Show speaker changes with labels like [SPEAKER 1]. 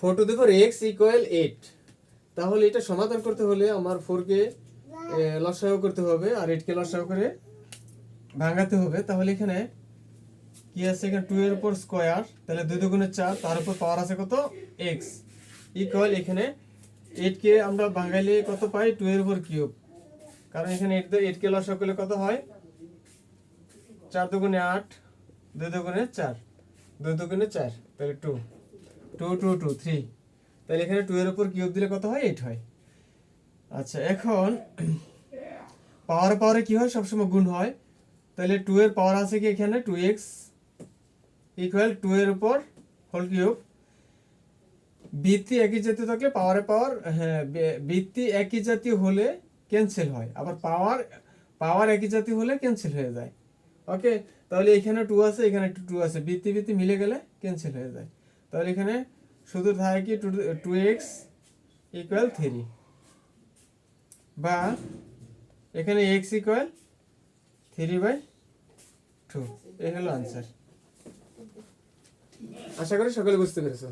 [SPEAKER 1] Four to the four x equal eight তাহলে এটা সমাধান করতে হলে আমার ফোরকে লসাগু করতে হবে আর এইটকে লসাগু করে ভাঙাতে হবে। তাহলে এখানে কি আছে? এখানে টু এর উপর স্কোয়ার তাহলে দুই দুগুণে চার, তার উপর পাওয়ার আছে কত? এক্স ইকুয়াল এখানে এইটকে আমরা ভাঙাইলে কত পাই? টু এর উপর কিউব কারণ এখানে এইট এইটকে লসাগু করলে কত হয়? চার দুগুণে আট, দুই দুগুণে চার, দুই দুগুণে চার, তাহলে two two two two three তাহলে এখানে টু এর উপর কিউব দিলে কত হয়? এইট হয়। আচ্ছা এখন পাওয়ার পাওয়ারে কি হয়? সবসময় গুণ হয়। তাহলে টু এর পাওয়ার আছে কি এখানে? টু এক্স ইকুয়াল টু এর উপর হোল কিউব বৃত্তি একই জাতীয় থাকলে পাওয়ারে পাওয়ার হ্যাঁ বৃত্তি একই জাতীয় হলে ক্যান্সেল হয়। আবার পাওয়ার পাওয়ার একই জাতীয় হলে ক্যান্সেল হয়ে যায়। ওকে তাহলে এখানে টু আছে, এখানে টু আছে। বৃত্তি বৃত্তি মিলে গেলে ক্যান্সেল হয়ে যায়। তাহলে এখানে শুধু থাকে কি two two x equal three বা এখানে x equal three by two এই হলো আনসার আশা করি সকলে বুঝতে পেরেছ।